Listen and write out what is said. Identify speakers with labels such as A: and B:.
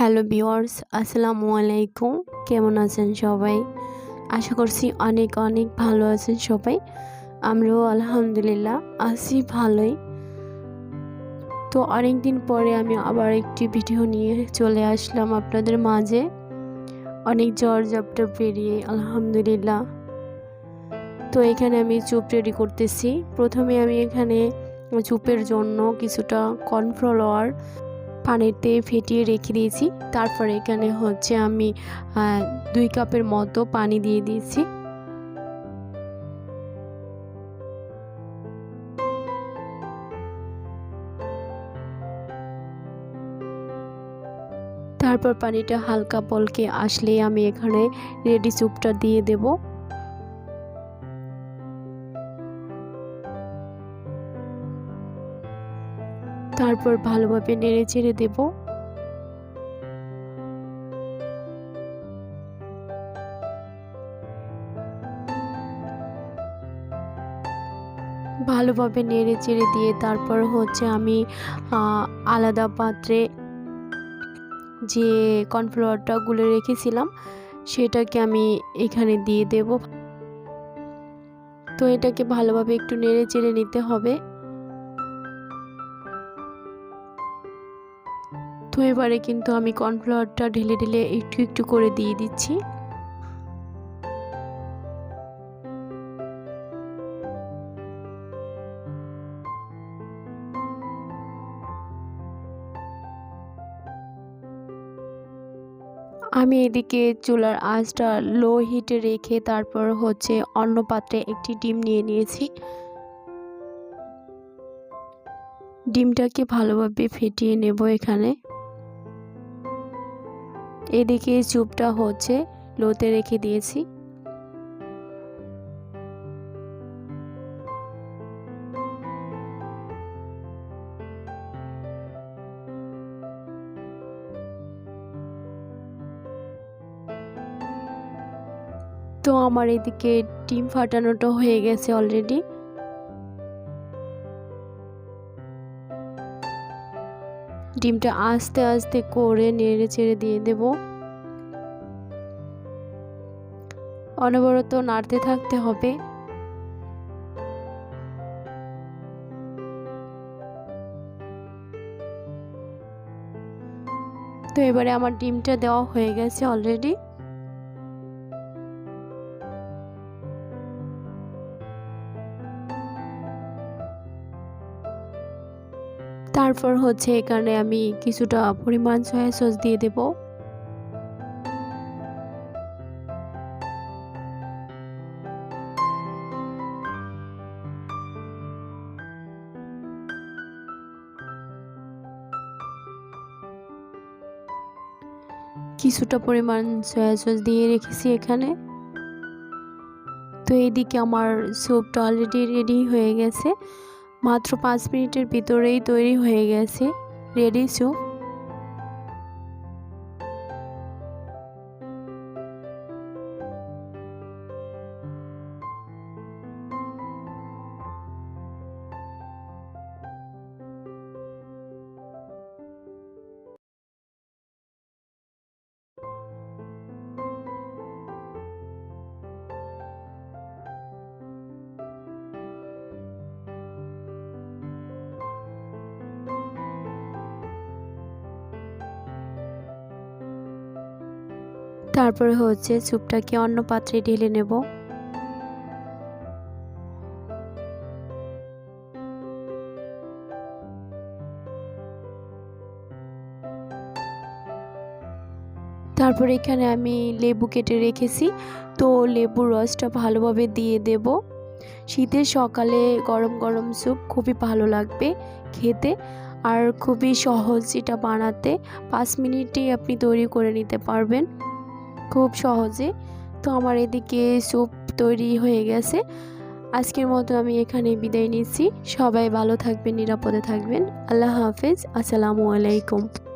A: Hello viewers আসসালামু আলাইকুম। কেমন আছেন সবাই? আশা করছি অনেক অনেক ভালো আছেন সবাই। আমরাও আলহামদুলিল্লাহ আছি ভালোই। তো অনেক দিন পরে আমি আবার একটি ভিডিও নিয়ে চলে আসলাম আপনাদের মাঝে। অনেক জ্বর জাপটা পেরিয়ে, আলহামদুলিল্লাহ। তো এখানে আমি চুপ রেডি করতেছি। প্রথমে আমি এখানে চুপের জন্য কিছুটা কর্নফ্লাওয়ার পানিতে ফেটিয়ে রেখে দিয়েছি। তারপর এখানে হচ্ছে আমি দুই কাপের মতো পানি দিয়ে দিয়েছি। তারপর পানিটা হালকা বলকে আসলে আমি এখানে রেডি স্যুপটা দিয়ে দেবো। তারপর ভালোভাবে নেড়ে চেড়ে দেব। ভালোভাবে নেড়ে চেড়ে দিয়ে তারপর হচ্ছে আমি আলাদা পাত্রে যে কর্নফ্লাওয়ারটা গুলে রেখেছিলাম, সেটাকে আমি এখানে দিয়ে দেব। তো এটাকে ভালোভাবে একটু নেড়ে চেড়ে নিতে হবে। তো এবারে কিন্তু আমি কর্নফ্লাওয়ারটা ঢেলে ঢেলে একটু একটু করে দিয়ে দিচ্ছি। আমি এদিকে চুলার আঁচটা লো হিটে রেখে তারপর হচ্ছে অন্য পাত্রে একটি ডিম নিয়ে নিয়েছি। ডিমটাকে ভালোভাবে ফেটিয়ে নেব এখানে। এদিকে চুপটা হচ্ছে লোতে রেখে দিয়েছি। তো আমার এদিকে ডিম ফাটানোটা হয়ে গেছে অলরেডি ডিমটা আস্তে আস্তে করে নেড়ে চেড়ে দিয়ে দেব। অনবরত নাড়তে থাকতে হবে। তো এবারে আমার ডিমটা দেওয়া হয়ে গেছে অলরেডি তারপর হচ্ছে এখানে আমি কিছুটা পরিমাণ সয়া সস দিয়ে দেব। কিছুটা পরিমাণ সয়া সস দিয়ে রেখেছি এখানে। তো এইদিকে আমার স্যুপটা অলরেডি রেডি হয়ে গেছে। মাত্র পাঁচ মিনিটের ভিতরেই তৈরি হয়ে গেছে রেডি স্যুপ। তারপরে হচ্ছে স্যুপটাকে অন্য পাত্রে ঢেলে নেব। তারপর এখানে আমি লেবু কেটে রেখেছি, তো লেবুর রসটা ভালোভাবে দিয়ে দেব। শীতের সকালে গরম গরম স্যুপ খুবই ভালো লাগবে খেতে আর খুবই সহজ এটা বানাতে। পাঁচ মিনিটেই আপনি তৈরি করে নিতে পারবেন। খুব সহজে। তো আমার এদিকে স্যুপ তৈরি হয়ে গেছে। আজকের মতো আমি এখানে বিদায় নিচ্ছি। সবাই ভালো থাকবেন, নিরাপদে থাকবেন। আল্লাহ হাফেজ। আসসালামু আলাইকুম।